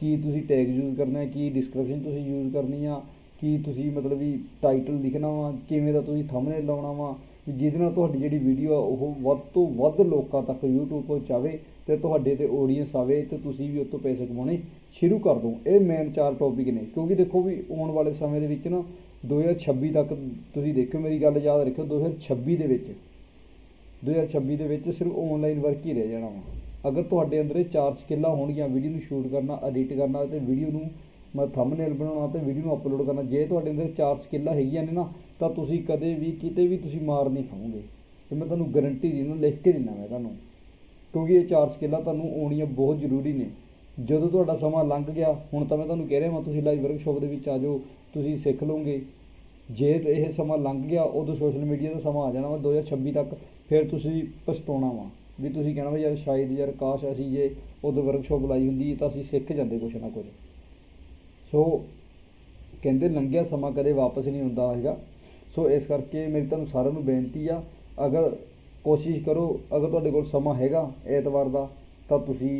ਕੀ ਤੁਸੀਂ ਟੈਗ ਯੂਜ਼ ਕਰਨਾ, ਕੀ ਡਿਸਕ੍ਰਿਪਸ਼ਨ ਤੁਸੀਂ ਯੂਜ਼ ਕਰਨੀ ਆ, ਕੀ ਤੁਸੀਂ ਮਤਲਬ ਵੀ ਟਾਈਟਲ ਲਿਖਣਾ ਵਾ, ਕਿਵੇਂ ਦਾ ਤੁਸੀਂ ਥੰਬਨੇਲ ਲਾਉਣਾ ਵਾ, ਵੀ ਜਿਹਦੇ ਨਾਲ ਤੁਹਾਡੀ ਜਿਹੜੀ ਵੀਡੀਓ ਆ, ਉਹ ਵੱਧ ਤੋਂ ਵੱਧ ਲੋਕਾਂ ਤੱਕ YouTube ਪਹੁੰਚਾਵੇ ਤੇ ਤੁਹਾਡੇ ਤੇ ਆਡੀਅנס ਆਵੇ ਤੇ ਤੁਸੀਂ ਵੀ ਉਸ ਤੋਂ ਪੈਸੇ ਕਮਾਉਣੇ ਸ਼ੁਰੂ ਕਰ ਦਿਓ। ਇਹ ਮੇਨ ਚਾਰ ਟੌਪਿਕ ਨੇ। ਕਿਉਂਕਿ ਦੇਖੋ ਵੀ ਆਉਣ ਵਾਲੇ ਸਮੇਂ ਦੇ ਵਿੱਚ ਨਾ 2026 ਤੱਕ ਤੁਸੀਂ ਦੇਖਿਓ, ਮੇਰੀ ਗੱਲ ਯਾਦ ਰੱਖਿਓ 2026 ਦੇ ਵਿੱਚ 2026 ਦੇ ਵਿੱਚ ਸਿਰਫ ਆਨਲਾਈਨ ਵਰਕ ਹੀ ਰਹਿ ਜਾਣਾ ਵਾ। ਅਗਰ ਤੁਹਾਡੇ ਅੰਦਰ ਇਹ ਚਾਰ ਸਕਿੱਲਾਂ ਹੋਣਗੀਆਂ ਵੀਡੀਓ ਨੂੰ ਸ਼ੂਟ ਕਰਨਾ ਐਡਿਟ ਕਰਨਾ ਤੇ ਵੀਡੀਓ ਨੂੰ ਮੈਂ ਥੰਬਨੇਲ ਬਣਾਉਣਾ ਤੇ ਵੀਡੀਓ ਨੂੰ ਅਪਲੋਡ ਕਰਨਾ, ਜੇ ਤੁਹਾਡੇ ਅੰਦਰ ਚਾਰ ਸਕਿੱਲਾਂ ਹੈਗੀਆਂ ਨੇ ਨਾ, ਤਾਂ ਤੁਸੀਂ ਕਦੇ ਵੀ ਕਿਤੇ ਵੀ ਤੁਸੀਂ ਮਾਰ ਨਹੀਂ ਖਾਓਗੇ। ਤੇ ਮੈਂ ਤੁਹਾਨੂੰ ਗਾਰੰਟੀ ਦਿੰਦਾ, ਲਿਖ ਕੇ ਦਿੰਦਾ ਮੈਂ ਤੁਹਾਨੂੰ। ਕਿਉਂਕਿ ਇਹ ਚਾਰ ਸਕਿੱਲਾਂ ਤੁਹਾਨੂੰ ਆਉਣੀਆਂ ਬਹੁਤ ਜ਼ਰੂਰੀ ਨੇ। ਜਦੋਂ ਤੁਹਾਡਾ ਸਮਾਂ ਲੰਘ ਗਿਆ, ਹੁਣ ਤਾਂ ਮੈਂ ਤੁਹਾਨੂੰ ਕਹਿ ਰਿਹਾ ਹਾਂ ਤੁਸੀਂ ਲਾਈਵ ਵਰਕਸ਼ਾਪ ਦੇ ਵਿੱਚ ਆ ਜਾਓ, ਤੁਸੀਂ ਸਿੱਖ ਲਓਗੇ। ਜੇ ਇਹ ਸਮਾਂ ਲੰਘ ਗਿਆ, ਉਦੋਂ ਸੋਸ਼ਲ ਮੀਡੀਆ ਦਾ ਸਮਾਂ ਆ ਜਾਣਾ ਵਾ 2026 ਤੱਕ, ਫਿਰ ਤੁਸੀਂ ਪਛਤਾਉਣਾ ਵਾ। ਵੀ ਤੁਸੀਂ ਕਹਿਣਾ ਵਾ ਯਾਰ ਸ਼ਾਇਦ ਯਾਰ ਕਾਸ਼ ਅਸੀਂ ਜੇ ਉਦੋਂ ਵਰਕਸ਼ਾਪ ਲਾਈ ਹੁੰਦੀ ਤਾਂ ਅਸੀਂ ਸਿੱਖ ਜਾਂਦੇ ਕੁਛ ਨਾ ਕੁਛ। ਸੋ ਕਹਿੰਦੇ ਲੰਘਿਆ ਸਮਾਂ ਕਦੇ ਵਾਪਸ ਨਹੀਂ ਹੁੰਦਾ ਹੈਗਾ। ਸੋ ਇਸ ਕਰਕੇ ਮੇਰੀ ਤੁਹਾਨੂੰ ਸਾਰਿਆਂ ਨੂੰ ਬੇਨਤੀ ਆ, ਅਗਰ ਕੋਸ਼ਿਸ਼ ਕਰੋ, ਅਗਰ ਤੁਹਾਡੇ ਕੋਲ ਸਮਾਂ ਹੈਗਾ ਐਤਵਾਰ ਦਾ, ਤਾਂ ਤੁਸੀਂ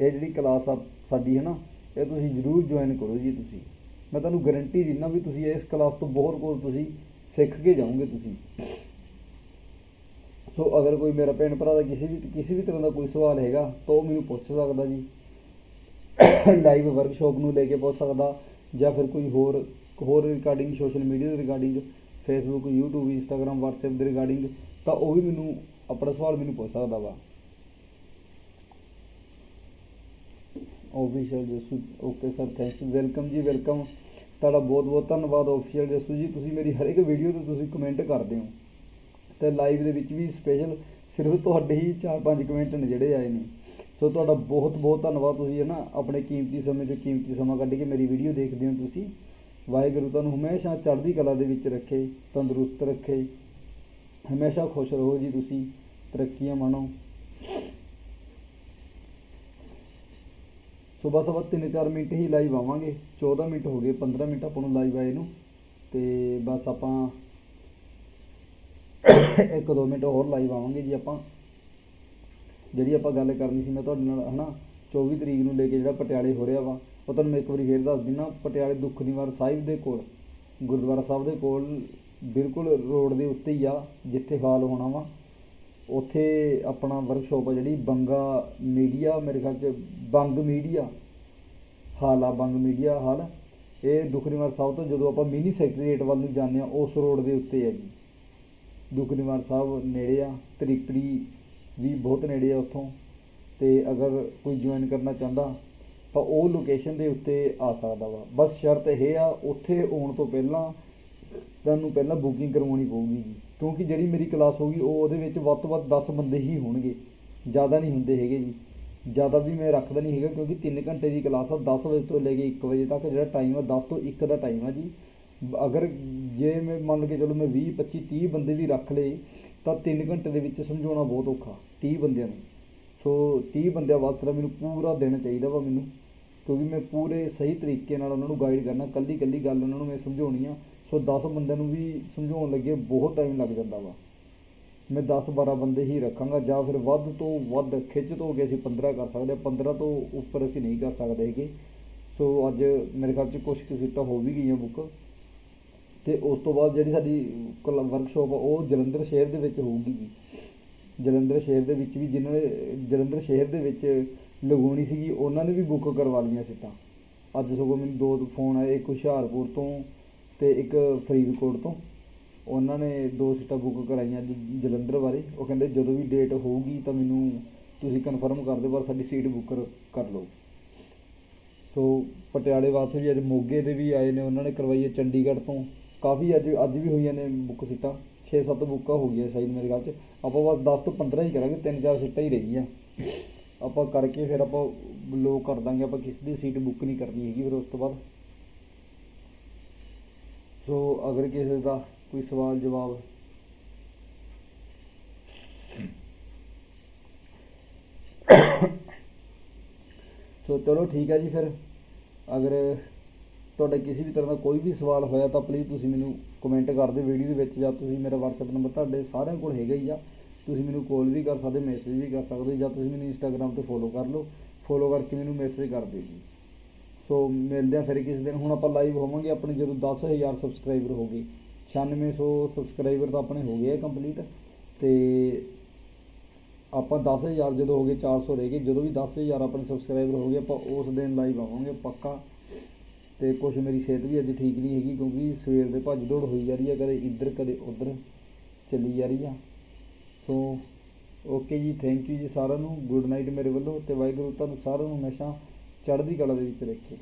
ਇਹ ਜਿਹੜੀ ਕਲਾਸ ਆ ਸਾਡੀ ਹੈ ਨਾ, ਇਹ ਤੁਸੀਂ ਜ਼ਰੂਰ ਜੁਆਇਨ ਕਰੋ ਜੀ ਤੁਸੀਂ। ਮੈਂ ਤੁਹਾਨੂੰ ਗਾਰੰਟੀ ਦਿੰਦਾ ਵੀ ਤੁਸੀਂ ਇਸ ਕਲਾਸ ਤੋਂ ਬਹੁਤ ਕੁਝ ਤੁਸੀਂ ਸਿੱਖ ਕੇ ਜਾਓਗੇ ਤੁਸੀਂ। ਸੋ ਅਗਰ ਕੋਈ ਮੇਰਾ ਭੈਣ ਭਰਾ ਦਾ ਕਿਸੇ ਵੀ ਕਿਸੇ ਵੀ ਤਰ੍ਹਾਂ ਦਾ ਕੋਈ ਸਵਾਲ ਹੈਗਾ, ਤਾਂ ਉਹ ਮੈਨੂੰ ਪੁੱਛ ਸਕਦਾ ਜੀ। ਲਾਈਵ ਵਰਕਸ਼ਾਪ ਨੂੰ ਲੈ ਕੇ ਪੁੱਛ ਸਕਦਾ, ਜਾਂ ਫਿਰ ਕੋਈ ਹੋਰ ਹੋਰ ਰਿਗਾਰਡਿੰਗ ਸੋਸ਼ਲ ਮੀਡੀਆ ਦੇ regarding Facebook YouTube, Instagram, WhatsApp ਦੇ ਰਿਗਾਰਡਿੰਗ ਤਾਂ ਉਹ ਵੀ ਮੈਨੂੰ, ਆਪਣਾ ਸਵਾਲ ਮੈਨੂੰ ਪੁੱਛ ਸਕਦਾ ਵਾ। Official ਜਸੂ okay sir thank you welcome ji welcome ਤੁਹਾਡਾ ਬਹੁਤ ਬਹੁਤ ਧੰਨਵਾਦ ਆਫੀਸ਼ੀਅਲ ਜਸੂ ਜੀ, ਤੁਸੀਂ ਮੇਰੀ ਹਰ ਇੱਕ ਵੀਡੀਓ ਤੇ ਤੁਸੀਂ ਕਮੈਂਟ ਕਰਦੇ ਹੋ। ਤੇ ਲਾਈਵ ਦੇ ਵਿੱਚ ਵੀ ਸਪੈਸ਼ਲ ਸਿਰਫ ਤੁਹਾਡੇ ਹੀ 4-5 ਕਮੈਂਟ ਨੇ ਜਿਹੜੇ ਆਏ ਨੇ। ਸੋ ਤੁਹਾਡਾ ਬਹੁਤ ਬਹੁਤ ਧੰਨਵਾਦ ਤੁਸੀਂ ਹੈ ਨਾ ਆਪਣੇ ਕੀਮਤੀ ਸਮੇਂ ਤੇ ਕੀਮਤੀ ਸਮਾਂ ਕੱਢ ਕੇ ਮੇਰੀ ਵੀਡੀਓ ਦੇਖਦੇ ਹੋ ਤੁਸੀਂ। ਵਾਹਿਗੁਰੂ ਤੁਹਾਨੂੰ ਹਮੇਸ਼ਾ ਚੜ੍ਹਦੀ ਕਲਾ ਦੇ ਵਿੱਚ ਰੱਖੇ, ਤੰਦਰੁਸਤ ਰੱਖੇ। ਹਮੇਸ਼ਾ ਖੁਸ਼ ਰਹੋ ਜੀ ਤੁਸੀਂ, ਤਰੱਕੀਆਂ ਮਾਣੋ। ਬਸ ਸਵੇਰ ਤਿੰਨ ਚਾਰ ਮਿੰਟ ਹੀ ਲਾਈਵ ਆਵਾਂਗੇ। 14 ਮਿੰਟ ਹੋ ਗਏ 15 ਮਿੰਟ ਆਪਾਂ ਨੂੰ ਲਾਈਵ ਆਏ ਨੂੰ। ਤੇ ਬਸ ਆਪਾਂ ਇੱਕ ਦੋ ਮਿੰਟ ਹੋਰ ਲਾਈਵ ਆਵਾਂਗੇ ਜੀ ਆਪਾਂ। ਜਿਹੜੀ ਆਪਾਂ ਗੱਲ ਕਰਨੀ ਸੀ ਮੈਂ ਤੁਹਾਡੇ ਨਾਲ, ਹਨਾ 24 ਤਰੀਕ ਨੂੰ ਲੈ ਕੇ ਜਿਹੜਾ ਪਟਿਆਲੇ ਹੋ ਰਿਹਾ ਵਾ, ਉਹ ਤੁਹਾਨੂੰ ਮੈਂ ਇੱਕ ਵਾਰੀ ਫੇਰ ਦੱਸ ਦਿੰਦਾ ਪਟਿਆਲੇ ਦੁੱਖ ਨਿਵਾਰ ਸਾਹਿਬ ਦੇ ਕੋਲ, ਗੁਰਦੁਆਰਾ ਸਾਹਿਬ ਦੇ ਕੋਲ ਬਿਲਕੁਲ ਰੋਡ ਦੇ ਉੱਤੇ ਹੀ ਆ, ਜਿੱਥੇ ਹਾਲ ਹੋਣਾ ਵਾ। ਉੱਥੇ ਆਪਣਾ ਵਰਕਸ਼ਾਪ ਆ ਜਿਹੜੀ, ਬੰਗਾ ਮੀਡੀਆ ਮੇਰੇ ਖਿਆਲ ਚ ਬੰਗ ਮੀਡੀਆ ਹਾਲ ਆ ਬੰਗ ਮੀਡੀਆ ਹਾਲ। ਇਹ ਦੁਖਨਿਵਾਰ ਸਾਹਿਬ ਤੋਂ ਜਦੋਂ ਆਪਾਂ ਮਿਨੀ ਸੈਕਟਰੀਏਟ ਵੱਲ ਨੂੰ ਜਾਂਦੇ ਆ, ਉਸ ਰੋਡ ਦੇ ਉੱਤੇ ਹੈ ਜੀ। ਦੁਖਨਿਵਾਰ ਸਾਹਿਬ ਨੇੜੇ ਆ, ਤ੍ਰਿਪੜੀ ਵੀ ਬਹੁਤ ਨੇੜੇ ਆ ਉੱਥੋਂ। ਤੇ ਅਗਰ ਕੋਈ ਜੁਆਇਨ ਕਰਨਾ ਚਾਹੁੰਦਾ, ਤਾਂ ਉਹ ਲੋਕੇਸ਼ਨ ਦੇ ਉੱਤੇ ਆ ਸਕਦਾ ਵਾ। ਬਸ ਸ਼ਰਤ ਇਹ ਆ, ਉੱਥੇ ਆਉਣ ਤੋਂ ਪਹਿਲਾਂ ਤੁਹਾਨੂੰ ਪਹਿਲਾਂ ਬੁਕਿੰਗ ਕਰਵਾਉਣੀ ਪਊਗੀ ਜੀ। ਕਿਉਂਕਿ ਜਿਹੜੀ ਮੇਰੀ ਕਲਾਸ ਹੋਗੀ ਉਹ ਉਹਦੇ ਵਿੱਚ ਵੱਧ ਤੋਂ ਵੱਧ 10 ਬੰਦੇ ਹੀ ਹੋਣਗੇ। ਜ਼ਿਆਦਾ ਨਹੀਂ ਹੁੰਦੇ ਹੈਗੇ ਜੀ। ਜ਼ਿਆਦਾ ਵੀ ਮੈਂ ਰੱਖਦਾ ਨਹੀਂ ਹੈਗਾ, ਕਿਉਂਕਿ 3 ਘੰਟੇ ਦੀ ਕਲਾਸ ਆ 10 ਵਜੇ ਤੋਂ ਲੈ ਕੇ 1 ਵਜੇ ਤੱਕ ਜਿਹੜਾ ਟਾਈਮ ਆ 10 ਤੋਂ 1 ਦਾ ਟਾਈਮ ਆ ਜੀ। ਅਗਰ ਜੇ ਮੈਂ ਮੰਨ ਕੇ ਚਲੋ ਮੈਂ 20 25 30 ਬੰਦੇ ਵੀ ਰੱਖ ਲਏ, ਤਾਂ 3 ਘੰਟੇ ਦੇ ਵਿੱਚ ਸਮਝਾਉਣਾ ਬਹੁਤ ਔਖਾ 30 ਬੰਦਿਆਂ ਨੂੰ। ਸੋ 30 ਬੰਦਿਆਂ ਵਾਸਤੇ ਮੈਨੂੰ ਪੂਰਾ ਦਿਨ ਚਾਹੀਦਾ ਵਾ ਮੈਨੂੰ, ਕਿਉਂਕਿ ਮੈਂ ਪੂਰੇ ਸਹੀ ਤਰੀਕੇ ਨਾਲ ਉਹਨਾਂ ਨੂੰ ਗਾਈਡ ਕਰਨਾ ਕੱਲੀ ਕੱਲੀ ਗੱਲ ਉਹਨਾਂ ਨੂੰ ਮੈਂ ਸਮਝਾਉਣੀ ਆ। ਸੋ 10 ਬੰਦਿਆਂ ਨੂੰ ਵੀ ਸਮਝਾਉਣ ਲੱਗੇ, ਬਹੁਤ ਟਾਈਮ ਲੱਗ ਜਾਂਦਾ ਵਾ। ਮੈਂ 10 12 ਬੰਦੇ ਹੀ ਰੱਖਾਂਗਾ, ਜਾਂ ਫਿਰ ਵੱਧ ਤੋਂ ਵੱਧ ਖਿੱਚ ਤੋਂ ਕੇ ਅਸੀਂ 15 ਕਰ ਸਕਦੇ ਹਾਂ 15 ਤੋਂ ਉੱਪਰ ਅਸੀਂ ਨਹੀਂ ਕਰ ਸਕਦੇ ਹੈਗੇ। ਸੋ ਅੱਜ ਮੇਰੇ ਖਿਆਲ ਚ ਕੁਝ ਕੁ ਸੀਟਾਂ ਹੋ ਵੀ ਗਈਆਂ ਬੁੱਕ। ਤੇ ਉਸ ਤੋਂ ਬਾਅਦ ਜਿਹੜੀ ਸਾਡੀ ਵਰਕਸ਼ਾਪ ਆ, ਉਹ ਜਲੰਧਰ ਸ਼ਹਿਰ ਦੇ ਵਿੱਚ ਹੋਊਗੀ ਜੀ। ਜਲੰਧਰ ਸ਼ਹਿਰ ਦੇ ਵਿੱਚ ਵੀ ਜਿਨ੍ਹਾਂ ਨੇ, ਜਲੰਧਰ ਸ਼ਹਿਰ ਦੇ ਵਿੱਚ ਲਗਾਉਣੀ ਸੀਗੀ, ਉਹਨਾਂ ਨੇ ਵੀ ਬੁੱਕ ਕਰਵਾ ਲਈਆਂ ਸੀਟਾਂ। ਅੱਜ ਸਗੋਂ ਮੈਨੂੰ ਦੋ ਫੋਨ ਆਏ, ਇੱਕ ਹੁਸ਼ਿਆਰਪੁਰ ਤੋਂ ਤੇ ਇੱਕ ਫਰੀਦਕੋਟ ਤੋਂ। ਉਹਨਾਂ ਨੇ ਦੋ ਸੀਟਾਂ ਬੁੱਕ ਕਰਾਈਆਂ ਜ- ਜਲੰਧਰ ਬਾਰੇ। ਉਹ ਕਹਿੰਦੇ, ਜਦੋਂ ਵੀ ਡੇਟ ਹੋਊਗੀ ਤਾਂ ਮੈਨੂੰ ਤੁਸੀਂ ਕਨਫਰਮ ਕਰ ਦਿਓ, ਪਰ ਸਾਡੀ ਸੀਟ ਬੁੱਕ ਕਰ- ਕਰ ਲਓ। ਸੋ ਪਟਿਆਲੇ ਵਾਸਤੇ ਵੀ ਅੱਜ ਮੋਗੇ ਦੇ ਵੀ ਆਏ ਨੇ, ਉਹਨਾਂ ਨੇ ਕਰਵਾਈ ਹੈ ਚੰਡੀਗੜ੍ਹ ਤੋਂ। ਕਾਫੀ ਅੱਜ ਅੱਜ ਵੀ ਹੋਈਆਂ ਨੇ ਬੁੱਕ ਸੀਟਾਂ। 6-7 ਬੁੱਕਾਂ ਹੋ ਗਈਆਂ ਸ਼ਾਇਦ ਮੇਰੇ ਖਿਆਲ 'ਚ। ਆਪਾਂ ਬਸ 10 ਤੋਂ 15 ਹੀ ਕਰਾਂਗੇ, ਤਿੰਨ ਚਾਰ ਸੀਟਾਂ ਹੀ ਰਹਿ ਗਈਆਂ ਆਪਾਂ ਕਰਕੇ ਫਿਰ ਆਪਾਂ ਲੋਕ ਕਰ ਦਾਂਗੇ। ਆਪਾਂ ਕਿਸੇ ਦੀ ਸੀਟ ਬੁੱਕ ਨਹੀਂ ਕਰਨੀ ਹੈਗੀ ਫਿਰ ਉਸ ਤੋਂ ਬਾਅਦ। ਸੋ ਅਗਰ ਕਿਸੇ ਦਾ ਕੋਈ ਸਵਾਲ, ਜਵਾਬ। ਸੋ ਚਲੋ ਠੀਕ ਹੈ ਜੀ ਫਿਰ। ਅਗਰ ਤੁਹਾਡਾ ਕਿਸੇ ਵੀ ਤਰ੍ਹਾਂ ਦਾ ਕੋਈ ਵੀ ਸਵਾਲ ਹੋਇਆ ਤਾਂ ਪਲੀਜ਼ ਤੁਸੀਂ ਮੈਨੂੰ ਕਮੈਂਟ ਕਰ ਦਿਓ ਵੀਡੀਓ ਦੇ ਵਿੱਚ ਜਾਂ ਤੁਸੀਂ ਮੇਰਾ WhatsApp ਨੰਬਰ ਤੁਹਾਡੇ ਸਾਰਿਆਂ ਕੋਲ ਹੈਗਾ ਹੀ ਆ। ਤੁਸੀਂ ਮੈਨੂੰ ਕਾਲ ਵੀ ਕਰ ਸਕਦੇ ਮੈਸੇਜ ਵੀ ਕਰ ਸਕਦੇ ਜਾਂ ਤੁਸੀਂ ਮੈਨੂੰ Instagram ਤੇ ਫੋਲੋ ਕਰ ਲਓ। ਫੋਲੋ ਕਰਕੇ ਮੈਨੂੰ ਮੈਸੇਜ ਕਰ ਦਿਓ ਜੀ। ਸੋ ਮਿਲਦੇ ਆ ਫਿਰ ਕਿਸੇ ਦਿਨ। ਹੁਣ ਆਪਾਂ ਲਾਈਵ ਹੋਵਾਂਗੇ ਆਪਣੇ ਜਦੋਂ 10000 ਸਬਸਕ੍ਰਾਈਬਰ ਹੋ ਗਏ। 9600 ਸਬਸਕ੍ਰਾਈਬਰ ਤਾਂ ਆਪਣੇ ਹੋ ਗਏ ਆ ਕੰਪਲੀਟ ਤੇ ਆਪਾਂ 10000 ਜਦੋਂ ਹੋ ਗਏ 400 ਰਹਿ ਗਏ। ਜਦੋਂ ਵੀ 10000 ਆਪਣੇ ਸਬਸਕ੍ਰਾਈਬਰ ਹੋ ਗਏ, ਆਪਾਂ ਉਸ ਦਿਨ ਲਾਈਵ ਆਵਾਂਗੇ ਪੱਕਾ। ਤੇ ਕੁਛ ਮੇਰੀ ਸਿਹਤ ਵੀ ਅੱਜ ਠੀਕ ਨਹੀਂ ਹੈਗੀ ਕਿਉਂਕਿ ਸਵੇਰ ਦੇ ਭੱਜ ਦੌੜ ਹੋਈ ਜਾ ਰਹੀ ਹੈ ਕਦੇ ਇੱਧਰ, ਕਦੇ ਉੱਧਰ ਚੱਲੀ ਜਾ ਰਹੀ ਆ। So okay ji thank you ji ਸਾਰਿਆਂ ਨੂੰ। ਗੁੱਡ ਨਾਈਟ ਮੇਰੇ ਵੱਲੋਂ ਤੇ ਵਾਹਿਗੁਰੂ ਤੁਹਾਨੂੰ ਸਾਰਿਆਂ ਨੂੰ ਹਮੇਸ਼ਾ ਚੜ੍ਹਦੀ ਕਲਾ ਦੇ ਵਿੱਚ ਰੱਖੇ।